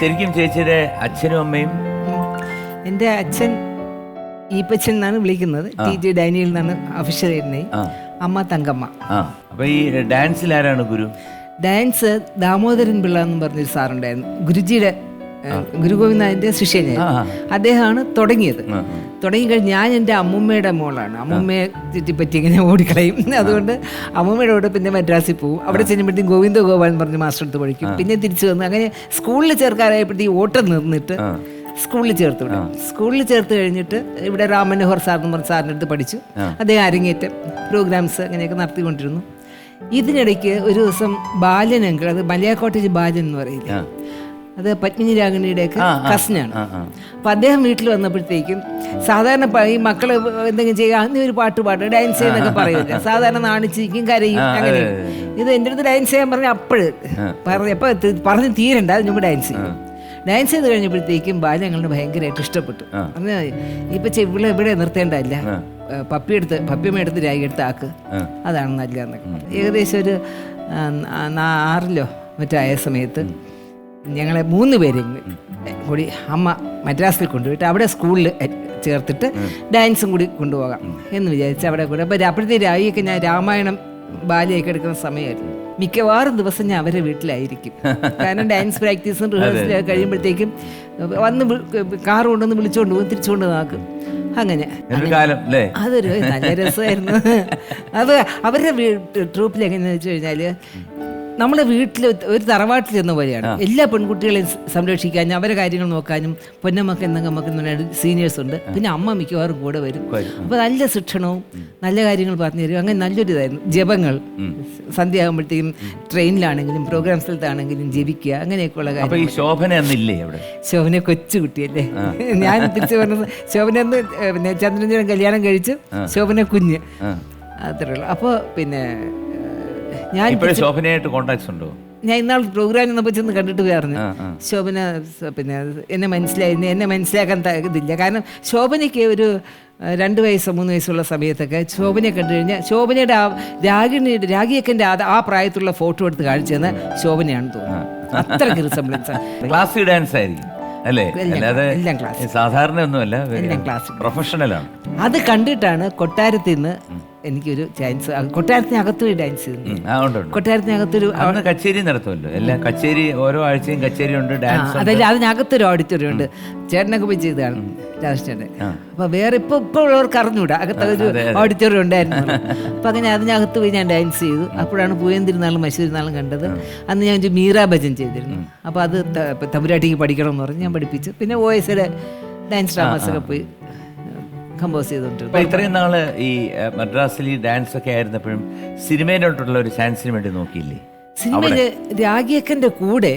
ശരിക്കും ചേച്ചിയുടെ അച്ഛനും അമ്മയും? എന്റെ അച്ഛൻ ഈപ്പച്ചൻ എന്നാണ് വിളിക്കുന്നത്. ടി ജി ഡാനിയൽ എന്നാണ് ഒഫീഷ്യൽ അമ്മ തങ്കമ്മ. അപ്പൊ ഈ ഡാൻസിൽ ആരാണ് ഗുരു? ഡാൻസ് ദാമോദരൻ പിള്ള എന്ന് പറഞ്ഞൊരു സാറുണ്ടായിരുന്നു. ഗുരുജിയുടെ ശിഷ്യനായിരുന്നു ആ, അദ്ദേഹമാണ് തുടങ്ങിയത്. തുടങ്ങിക്കഴിഞ്ഞ് ഞാൻ എന്റെ അമ്മുമ്മയുടെ മോളാണ്. അമ്മുമ്മയെ ചുറ്റിപ്പറ്റി ഇങ്ങനെ ഓടിക്കളയും. അതുകൊണ്ട് അമ്മുമ്മയുടെ കൂടെ പിന്നെ മദ്രാസിൽ പോകും അവിടെ ചെല്ലുമ്പോഴത്തേക്കും ഗോവിന്ദ ഗോപാൽ എന്ന് പറഞ്ഞ് മാസ്റ്റർ എടുത്ത് പഠിക്കും. പിന്നെ തിരിച്ചു വന്ന് അങ്ങനെ സ്കൂളിൽ ചേർക്കാറായപ്പോഴത്തേക്ക് ഓട്ടം നിന്നിട്ട് ആ. സ്കൂളിൽ ചേർത്ത് വിടും. സ്കൂളിൽ ചേർത്ത് കഴിഞ്ഞിട്ട് ഇവിടെ രാം മനോഹർ സാർ എന്ന് പറഞ്ഞ സാറിന്റെ അടുത്ത് പഠിച്ചു. അദ്ദേഹം അരങ്ങേറ്റം പ്രോഗ്രാംസ് അങ്ങനെയൊക്കെ നടത്തിക്കൊണ്ടിരുന്നു. ഇതിനിടയ്ക്ക് ഒരു ദിവസം ബാലൻ അങ്കിൾ അത് മലയാക്കോട്ടേജ് ബാലൻ എന്ന് പറയില്ല. അത് പത്മിനി രാഗിണിയുടെയൊക്കെ. കസിനാണ്. അപ്പൊ അദ്ദേഹം വീട്ടിൽ വന്നപ്പോഴത്തേക്കും സാധാരണ ഈ മക്കൾ എന്തെങ്കിലും ചെയ്യുക അന്ന് ഒരു പാട്ട് പാട്ട് ഡാൻസ് ചെയ്യുന്നൊക്കെ പറയില്ല സാധാരണ നാണിച്ചിരിക്കും കരയും അങ്ങനെ. ഇത് എന്റെ അടുത്ത് ഡാൻസ് ചെയ്യാൻ പറഞ്ഞ അപ്പോഴ് പറഞ്ഞപ്പോ തി- പറഞ്ഞ് തീരണ്ട അതിന് മുമ്പ് ഡാൻസ് ചെയ്യും ഡാൻസ് ചെയ്ത് കഴിഞ്ഞപ്പോഴത്തേക്കും ബാല ഞങ്ങളുടെ ഭയങ്കരമായിട്ട് ഇഷ്ടപ്പെട്ടു. പറഞ്ഞാൽ പറഞ്ഞു ഇപ്പൊ ചെവിള ഇവിടെ ഇവിടെ. പപ്പി എടുത്ത് പപ്പിയമ്മ എടുത്ത് രാഗി എടുത്ത് ആക്ക്. അതാണ് പറഞ്ഞു. ഏകദേശം ഒരു നാ- ആറിലോ മറ്റായ സമയത്ത് ഞങ്ങളെ മൂന്ന് പേരും കൂടി അമ്മ മദ്രാസിൽ കൊണ്ടുപോയിട്ട് അവിടെ സ്കൂളിൽ ചേർത്തിട്ട് ഡാൻസും കൂടി കൊണ്ടുപോകാം എന്ന് വിചാരിച്ച് അവിടെ കൂടെ. അപ്പോൾ അപ്പോഴത്തെ രാവിയൊക്കെ ഞാൻ രാമായണം ബാലിയൊക്കെ എടുക്കുന്ന സമയമായിരുന്നു. മിക്കവാറും ദിവസം ഞാൻ അവരെ വീട്ടിലായിരിക്കും. കാരണം ഡാൻസ് പ്രാക്ടീസും റിഹേഴ്സലും കഴിയുമ്പോഴത്തേക്കും വന്ന് കാർ കൊണ്ടുവന്ന് വിളിച്ചുകൊണ്ട് പോകും തിരിച്ചുകൊണ്ട് നാക്കും അങ്ങനെ. അതൊരു നല്ല രസമായിരുന്നു. അത് അവരുടെ ട്രൂപ്പിൽ എങ്ങനെയാണെന്ന് വെച്ച് കഴിഞ്ഞാൽ നമ്മുടെ വീട്ടിൽ ഒരു തറവാട്ടിൽ ചെന്ന പോലെയാണ്. എല്ലാ പെൺകുട്ടികളെയും സംരക്ഷിക്കാനും അവരെ കാര്യങ്ങൾ നോക്കാനും പൊന്നമ്മക്ക് എന്നമ്മക്ക് സീനിയേഴ്സ് ഉണ്ട്. പിന്നെ അമ്മ മിക്കവാറും കൂടെ വരും. അപ്പോൾ അപ്പൊ നല്ല ശിക്ഷണവും നല്ല കാര്യങ്ങൾ പറഞ്ഞു തരും. അങ്ങനെ നല്ലൊരു ഇതായിരുന്നു. ജപങ്ങൾ. സന്ധ്യ ആകുമ്പോഴത്തേക്കും ട്രെയിനിലാണെങ്കിലും പ്രോഗ്രാം സ്ഥലത്താണെങ്കിലും ജപിക്കുക അങ്ങനെയൊക്കെയുള്ള കാര്യം ശോഭന കൊച്ചു കുട്ടിയല്ലേ? ഞാൻ തിരിച്ചു പറഞ്ഞത് ശോഭന എന്ന് പിന്നെ കല്യാണം കഴിച്ചു ശോഭന കുഞ്ഞ്. ആ. അത്രേ ഉള്ളൂ. അപ്പോൾ പിന്നെ ഞാൻ ഇപ്പോഴും ശോഭനയായിട്ട് കോണ്ടാക്ട്സ് ഉണ്ടോ? ഞാൻ ഇന്നാൾ പ്രോഗ്രാം ചെന്നപ്പോൾ ചെന്ന് കണ്ടിട്ട് പോയായിരുന്നു. ശോഭന പിന്നെ എന്നെ മനസ്സിലായി എന്നെ മനസ്സിലാക്കാൻ ഇതില്ല. കാരണം ശോഭനയ്ക്ക് ഒരു രണ്ട് വയസ്സോ മൂന്ന് വയസ്സുള്ള സമയത്തൊക്കെ ശോഭനയെ കണ്ടു കഴിഞ്ഞാൽ ശോഭനയുടെ ആ രാഗിണിയുടെ രാഗിയക്കന്റെ ആ പ്രായത്തിലുള്ള ഫോട്ടോ എടുത്ത് കാണിച്ചെന്ന് ശോഭനയാണ് തോന്നുന്നത് തോന്നുന്നു. അത്രയ്ക്ക് റിസംബ്ലൻസ് ക്ലാസ്സിക് ഡാൻസ് ആയിരിക്കും അല്ലേ? അല്ലാതെ സാധാരണ ഒന്നുമല്ല പ്രൊഫഷണലാണ് അത് കണ്ടിട്ടാണ് കൊട്ടാരത്തിൽ നിന്ന് എനിക്കൊരു ചാൻസ് കൊട്ടാരത്തിനകത്ത് പോയി ഡാൻസ് കൊട്ടാരത്തിനകത്തൊരു അന്ന് കച്ചേരി നടത്തുമല്ലോ. എല്ലാം കച്ചേരി ഓരോ ആഴ്ചയും കച്ചേരി ഉണ്ട് ഡാൻസ്. അതല്ല അതിനകത്തൊരു ഓഡിറ്റോറിയം ഉണ്ട്. ചേട്ടനൊക്കെ പോയി ചെയ്തതാണ് രാജേഷേട്ടൻ അപ്പൊ വേറെ ഇപ്പൊ ഇപ്പൊ ഉള്ളവർക്ക് അറിഞ്ഞൂടാ. അകത്തൊരു ഓഡിറ്റോറിയം ഉണ്ടായിരുന്നു. അപ്പൊ അങ്ങനെ അതിനകത്ത് പോയി ഞാൻ ഡാൻസ് ചെയ്തു. അപ്പോഴാണ് പൂയന്തിരുന്നാളും മശൂരിനാളും കണ്ടത്. അന്ന് ഞാൻ ഒരു മീറ ഭജൻ ചെയ്തിരുന്നു. അപ്പൊ അത് തമ്പുരാട്ടിക്ക് പഠിക്കണം എന്ന് പറഞ്ഞ് ഞാൻ പഠിപ്പിച്ചു. പിന്നെ ഒ എസിലെ ഡാൻസ് ഡ്രാമാസൊക്കെ പോയി. കമ്പോസ് ചെയ്തോണ്ടിരുന്നത് ഇത്രയും നാൾ ഈ മദ്രാസിൽ ഡാൻസ് ഒക്കെ ആയിരുന്നപ്പോഴും സിനിമയിലോട്ടുള്ള ഒരു ചാൻസിന് വേണ്ടി നോക്കിയില്ലേ? സിനിമയിൽ രാഗിയക്കന്റെ കൂടെ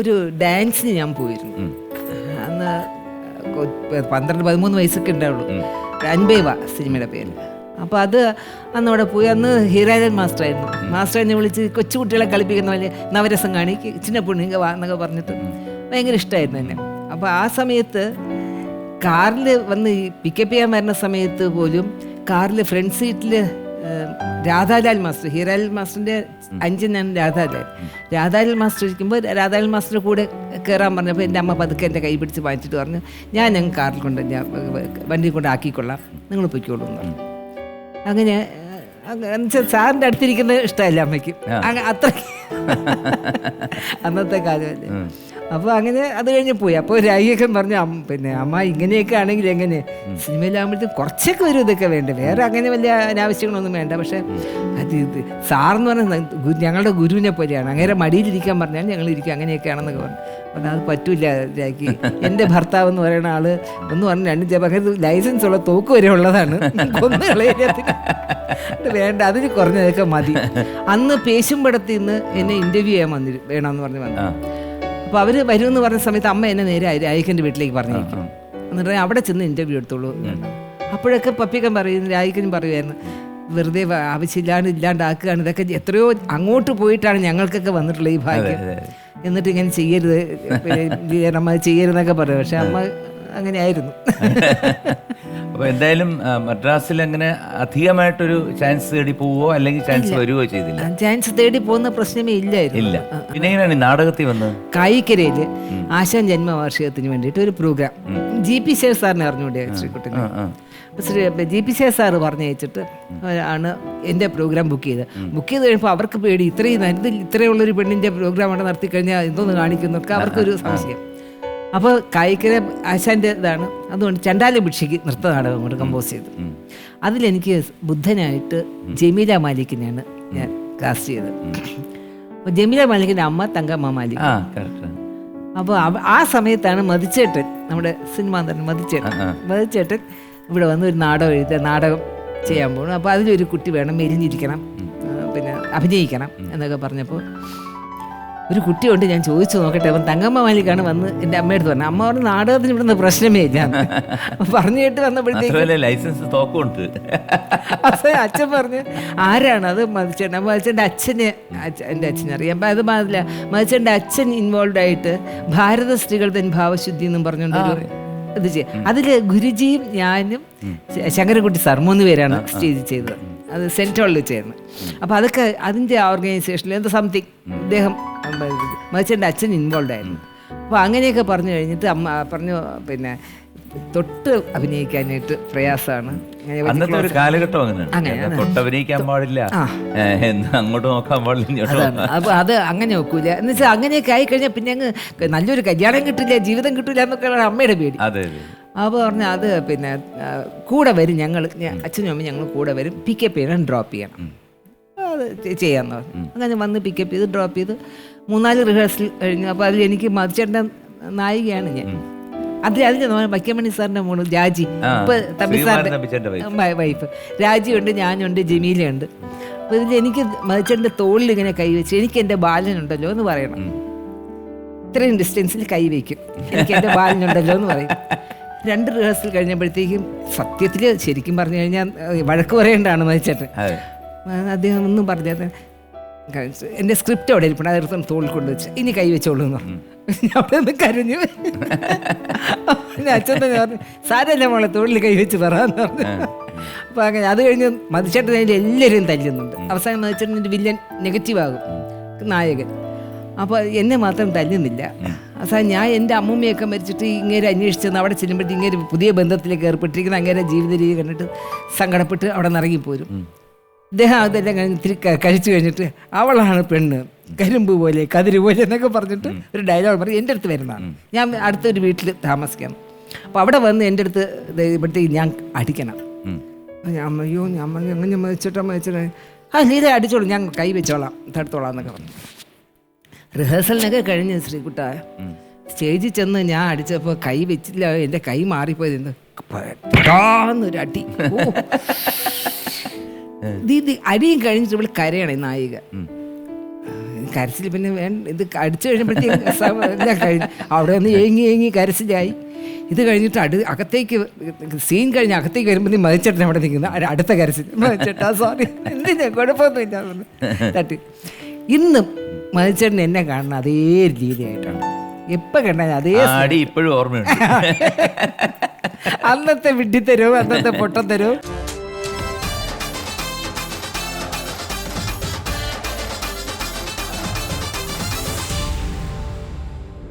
ഒരു ഡാൻസിന് ഞാൻ പോയിരുന്നു. അന്ന് പന്ത്രണ്ട് പതിമൂന്ന് വയസ്സൊക്കെ ഉണ്ടാവുള്ളൂ. അൻപേവ സിനിമയുടെ പേര് അപ്പോൾ അത് അന്ന് അവിടെ പോയി അന്ന് ഹീരാജൻ മാസ്റ്റർ ആയിരുന്നു മാസ്റ്റർ എന്നെ വിളിച്ച് കൊച്ചുകുട്ടികളെ കളിപ്പിക്കുന്ന പോലെ നവരസം കാണിക്ക് ചിന്ന പുണ്ണിങ്ക വാ എന്നൊക്കെ പറഞ്ഞിട്ട് ഭയങ്കര ഇഷ്ടമായിരുന്നു എന്നെ. അപ്പോൾ ആ സമയത്ത് കാറിൽ വന്ന് പിക്കപ്പ് ചെയ്യാൻ വരുന്ന സമയത്ത് പോലും കാറിൽ ഫ്രണ്ട് സീറ്റിൽ രാധാലാൽ മാസ്റ്റർ ഹീരാലാൽ മാസ്റ്ററിന്റെ അഞ്ചനാണ് രാധാലാൽ. രാധാലാൽ മാസ്റ്റർ ഇരിക്കുമ്പോൾ രാധാലാൽ മാസ്റ്റർ കൂടെ കയറാൻ പറഞ്ഞപ്പോൾ എന്റെ അമ്മ പതുക്കെ എന്റെ കൈ പിടിച്ച് വാങ്ങിച്ചിട്ട് പറഞ്ഞു ഞാൻ ഞങ്ങൾ കാറിൽ കൊണ്ട് ഞാൻ വണ്ടി കൊണ്ട് ആക്കിക്കൊള്ളാം നിങ്ങൾ പൊയ്ക്കോളൂ എന്ന് പറഞ്ഞു. അങ്ങനെ സാറിന്റെ അടുത്തിരിക്കുന്നത് ഇഷ്ടമല്ല അമ്മയ്ക്ക്. അങ്ങനെ അത്ര അന്നത്തെ കാലമല്ലേ അപ്പോൾ അങ്ങനെ അത് കഴിഞ്ഞ് പോയി. അപ്പോൾ രായിയൊക്കെ പറഞ്ഞു "അമ്മ, പിന്നെ അമ്മ ഇങ്ങനെയൊക്കെ ആണെങ്കിൽ എങ്ങനെ? സിനിമയിലാകുമ്പോഴത്തേക്കും കുറച്ചൊക്കെ ഒരു ഇതൊക്കെ വേണ്ട? വേറെ അങ്ങനെ വലിയ അനാവശ്യങ്ങളൊന്നും വേണ്ട. പക്ഷേ അത് ഇത് സാറെന്ന് പറഞ്ഞാൽ ഞങ്ങളുടെ ഗുരുവിനെ പോലെയാണ്. അങ്ങനെ മടിയിലിരിക്കാൻ പറഞ്ഞാൽ ഞങ്ങൾ ഇരിക്കും അങ്ങനെയൊക്കെയാണെന്നൊക്കെ പറഞ്ഞു. പറഞ്ഞു അത് പറ്റൂല രാഖി എന്റെ ഭർത്താവ് എന്ന് പറയുന്ന ആൾ ഒന്ന് പറഞ്ഞു രണ്ട് ജപകർ ലൈസൻസ് ഉള്ള തോക്ക് വരെ ഉള്ളതാണ്. വേണ്ട. അതിന് കുറഞ്ഞതൊക്കെ മതി. അന്ന് പേശുംപടത്തിൽ നിന്ന് എന്നെ ഇന്റർവ്യൂ ചെയ്യാൻ വന്നി വേണമെന്ന് പറഞ്ഞു വന്നു. അപ്പോൾ അവർ വരുമെന്ന് പറഞ്ഞ സമയത്ത് അമ്മ എന്നെ നേരെ രായിക്കന്റെ വീട്ടിലേക്ക് പറഞ്ഞിരിക്കും എന്നിട്ട് അവിടെ ചെന്ന് ഇന്റർവ്യൂ എടുത്തോളൂ. അപ്പോഴൊക്കെ പപ്പിക്കൻ പറയുന്നു രായിക്കനും പറയുമായിരുന്നു വെറുതെ ആവശ്യമില്ലാണ്ട് ഇല്ലാണ്ടാക്കുകയാണ്. ഇതൊക്കെ എത്രയോ അങ്ങോട്ട് പോയിട്ടാണ് ഞങ്ങൾക്കൊക്കെ വന്നിട്ടുള്ള ഈ ഭാഗ്യം. എന്നിട്ട് ഇങ്ങനെ ചെയ്യരുത് അമ്മ ചെയ്യരുതെന്നൊക്കെ പറയും. പക്ഷെ അമ്മ അങ്ങനെ ആയിരുന്നു അപ്പൊ എന്തായാലും മദ്രാസിൽ അങ്ങനെ അധികമായിട്ടൊരു ചാൻസ് തേടി പോവോ അല്ലെങ്കിൽ ചാൻസ് വരുവോ ചെയ്തില്ല? ചാൻസ് തേടി പോകുന്ന പ്രശ്നമേ ഇല്ലായിരുന്നു. ഇല്ല. പിന്നെ എങ്ങനെയാണ് നാടകത്തിൽ വന്നത്? കായിക്കരയിൽ ആശാൻ ജന്മവാർഷികത്തിന് വേണ്ടിയിട്ട് ഒരു പ്രോഗ്രാം ജി പി ശേഷ് സാറിനെ അറിഞ്ഞുകൂടെ ശ്രീകുട്ടനെ. Shri G P Shesh sir പറഞ്ഞയച്ചിട്ട് ആണ് എന്റെ പ്രോഗ്രാം ബുക്ക് ചെയ്ത് ബുക്ക് ചെയ്ത് കഴിയുമ്പോൾ അവർക്ക് പേടി. ഇത്രയും ഇത് ഇത്രയുള്ളൊരു പെണ്ണിന്റെ പ്രോഗ്രാം അവിടെ നടത്തി കഴിഞ്ഞാൽ എന്തോന്ന് കാണിക്കുന്നൊക്കെ അവർക്കൊരു സംശയം. അപ്പോൾ കായിക്കര ആശാന്റെ ഇതാണ്. അതുകൊണ്ട് ചണ്ടാല ഭിക്ഷയ്ക്ക് നൃത്ത നാടകം കൊണ്ട് കമ്പോസ് ചെയ്തു അതിലെനിക്ക് ബുദ്ധനായിട്ട് ജമീല മാലിക്കിനെയാണ് ഞാൻ കാസ്റ്റ് ചെയ്തത്. അപ്പോൾ ജമീല മാലിക്കിന്റെ അമ്മ തങ്കമ്മ മാലിക്. അപ്പോൾ ആ സമയത്താണ് മതിച്ചേട്ടൻ നമ്മുടെ സിനിമാ നടൻ മതിച്ചേട്ടൻ. മതിച്ചേട്ടൻ ഇവിടെ വന്ന് ഒരു നാടകം എഴുതുക നാടകം ചെയ്യാൻ പോകണം അപ്പോൾ അതിലൊരു കുട്ടി വേണം മെരിഞ്ഞിരിക്കണം പിന്നെ അഭിനയിക്കണം എന്നൊക്കെ പറഞ്ഞപ്പോൾ ഒരു കുട്ടിയുണ്ട് ഞാൻ ചോദിച്ചു നോക്കട്ടെ. അവൻ തങ്കമ്മ മാലിക്കാണ് വന്ന് എന്റെ അമ്മയടുത്ത് പറഞ്ഞു അമ്മ പറഞ്ഞു നാടകത്തിന് ഇവിടുന്ന് പ്രശ്നമേ ഇല്ല. പറഞ്ഞു കേട്ട് വന്നപ്പോഴത്തേക്ക് ലൈസൻസ് തോക്കുണ്ട് അപ്പൊ അച്ഛൻ പറഞ്ഞു ആരാണ് അത് മതിച്ചേട്ടൻ? അപ്പോൾ മതിച്ചേന്റെ അച്ഛന് എന്റെ അച്ഛനെ അറിയാം. അപ്പം അത് മാതില്ല മതിച്ചേന്റെ അച്ഛൻ ഇൻവോൾവ് ആയിട്ട് ഭാരത സ്ത്രീകൾ തൻ ഭാവശുദ്ധി എന്നും പറഞ്ഞുകൊണ്ട് ഒരു ഇത് ചെയ്യും. അതിൽ ഗുരുജിയും ഞാനും ശങ്കരൻകുട്ടി സാർ മൂന്ന് പേരാണ് സ്റ്റേജ് ചെയ്തത്. അത് സെന്റ് ഹോളിൽ വെച്ചായിരുന്നു അപ്പോൾ അതൊക്കെ അതിന്റെ ഓർഗനൈസേഷനിൽ എന്തോ സംതിങ്. അദ്ദേഹം മതിച്ചേട്ടന്റെ അച്ഛൻ ഇൻവോൾവ് ആയിരുന്നു. അപ്പോൾ അങ്ങനെയൊക്കെ പറഞ്ഞു കഴിഞ്ഞിട്ട് അമ്മ പറഞ്ഞു പിന്നെ തൊട്ട് അഭിനയിക്കാനായിട്ട് പ്രയാസമാണ്. അന്നത്തെ ഒരു കാലഘട്ടം അങ്ങനെയാണ്. തൊട്ട് അഭിനയിക്കാൻ പാടില്ല. അങ്ങോട്ട് നോക്കാൻ പാടില്ല ഇങ്ങോട്ട് അപ്പൊ അത് അങ്ങനെ നോക്കൂല. എന്ന് വെച്ചാൽ അങ്ങനെയൊക്കെ ആയി കഴിഞ്ഞാൽ പിന്നെ അങ്ങ് നല്ലൊരു കല്യാണം കിട്ടില്ല ജീവിതം കിട്ടില്ല എന്നൊക്കെയാണ് അമ്മയുടെ പേടി. അതെ. അപ്പോൾ പറഞ്ഞു അത് പിന്നെ കൂടെ വരും ഞങ്ങൾ അച്ഛനും അമ്മയും ഞങ്ങൾ കൂടെ വരും. പിക്കപ്പ് ചെയ്യണം ഡ്രോപ്പ് ചെയ്യണം. അത് ചെയ്യാമെന്ന് ചെയ്യാന്ന് പറഞ്ഞു. അങ്ങനെ വന്ന് പിക്കപ്പ് ചെയ്ത് ഡ്രോപ്പ് ചെയ്ത് മൂന്നാൽ റിഹേഴ്സൽ കഴിഞ്ഞു. അപ്പോൾ അതിൽ എനിക്ക് മതിച്ചേട്ടന്റെ നായികയാണ് ഞാൻ. അതിൽ അതിൽ വൈക്കമണി സാറിന്റെ മോൾ രാജി. ഇപ്പൊ തമ്പി സാറിന്റെ വൈഫ് രാജിയുണ്ട് ഞാനുണ്ട് ജമീലയുണ്ട്. അപ്പോൾ ഇതിൽ എനിക്ക് മതിച്ചേട്ടന്റെ തോളിൽ ഇങ്ങനെ കൈവച്ച് എനിക്ക് എന്റെ ബാലനുണ്ടല്ലോ എന്ന് പറയണം. ഇത്രയും ഡിസ്റ്റൻസിൽ കൈവയ്ക്കും എനിക്ക് എന്റെ ബാലനുണ്ടല്ലോ എന്ന് പറയും. രണ്ട് റിഹേഴ്സൽ കഴിഞ്ഞപ്പോഴത്തേക്കും സത്യത്തിൽ ശരിക്കും പറഞ്ഞു കഴിഞ്ഞാൽ വഴക്ക് പറയേണ്ടതാണ് മതിച്ചേട്ടൻ അദ്ദേഹം ഒന്നും പറഞ്ഞത് എന്റെ സ്ക്രിപ്റ്റ് അവിടെ ഇരിപ്പുണ്ട്. അതെടുത്ത് തോളിൽ കൊണ്ടുവച്ച് ഇനി കൈവച്ചോളൂ എന്ന് പറഞ്ഞു. അവിടെ നിന്ന് കരഞ്ഞു. അച്ഛൻ തന്നെ പറഞ്ഞു സാരല്ല മോളെ തോളിൽ കൈവച്ച് പറയാന്ന് പറഞ്ഞു. അപ്പോൾ അങ്ങനെ അത് കഴിഞ്ഞ് മതിച്ചേട്ടൻ അതിൽ എല്ലാവരും തല്ലുന്നുണ്ട്. അവസാനം മതിച്ചേട്ടൻ വില്ലൻ നെഗറ്റീവ് ആകും. നായകൻ. അപ്പോൾ എന്നെ മാത്രം തല്ലുന്നില്ല. അവസാനം ഞാൻ എന്റെ അമ്മൂമ്മയൊക്കെ മരിച്ചിട്ട് ഇങ്ങനെ അന്വേഷിച്ചെന്ന് അവിടെ ചെല്ലുമ്പോഴത്തേക്ക് ഇങ്ങനെ പുതിയ ബന്ധത്തിലേക്ക് ഏർപ്പെട്ടിരിക്കുന്ന. അങ്ങനെ ജീവിത രീതി കണ്ടിട്ട് സങ്കടപ്പെട്ട് അവിടെ നിന്ന് ഇറങ്ങിപ്പോരും ഇദ്ദേഹം അതെല്ലാം കഴിഞ്ഞ് ഇത്തിരി കഴിച്ചു കഴിഞ്ഞിട്ട് അവളാണ് പെണ്ണ്. കരിമ്പ് പോലെ കതിര് പോലെ എന്നൊക്കെ പറഞ്ഞിട്ട് ഒരു ഡയലോഗ് പറഞ്ഞ് എന്റെ അടുത്ത് വരുന്നതാണ്. ഞാൻ അടുത്തൊരു വീട്ടിൽ താമസിക്കാം അപ്പോൾ അവിടെ വന്ന് എന്റെ അടുത്ത് ദേ ഇവിടുത്തേക്ക് ഞാൻ അടിക്കണം. ഞാൻ അയ്യോ ഞാൻ അങ്ങനെ എങ്ങനെ മതിച്ചിട്ടാ മതിച്ചിട്ട് ആ ലീല അടിച്ചോളൂ. ഞാൻ കൈ വെച്ചോളാം. തടുത്തോളാം എന്നൊക്കെ പറഞ്ഞു. റിഹേഴ്സലിനൊക്കെ കഴിഞ്ഞ് ശ്രീകുട്ട. സ്റ്റേജിൽ ചെന്ന് ഞാൻ അടിച്ചപ്പോൾ കൈ വെച്ചില്ല എന്റെ കൈ മാറിപ്പോയത് പെടാന്നൊരു അടി ദീദി അടിയും കഴിഞ്ഞിട്ട് ഇവിടെ കരയണേ നായിക. കരച്ചിൽ പിന്നെ വേണ്ട ഇത് അടിച്ചു കഴിഞ്ഞപ്പോഴത്തേക്ക് കഴിഞ്ഞു. അവിടെ നിന്ന് ഏങ്ങി ഏങ്ങി കരച്ചിലായി. ഇത് കഴിഞ്ഞിട്ട് അടു അകത്തേക്ക് സീൻ കഴിഞ്ഞ് അകത്തേക്ക് വരുമ്പോൾ മതിച്ചേട്ടൻ അവിടെ നിൽക്കുന്ന. അ- അടുത്ത കരച്ചിൽ മതിച്ചേട്ടാ സോറി എന്തിനാ? കുഴപ്പമൊന്നുമില്ല. തട്ടി. ഇന്നും മതിച്ചേട്ടൻ എന്നെ കാണുന്ന അതേ രീതിയായിട്ടാണ്. എപ്പോൾ കണ്ടാൽ അതേ ഇപ്പോഴും ഓർമ്മയുണ്ട്. അന്നത്തെ വിഡ്ഢിത്തരവും അന്നത്തെ പൊട്ടത്തരവും.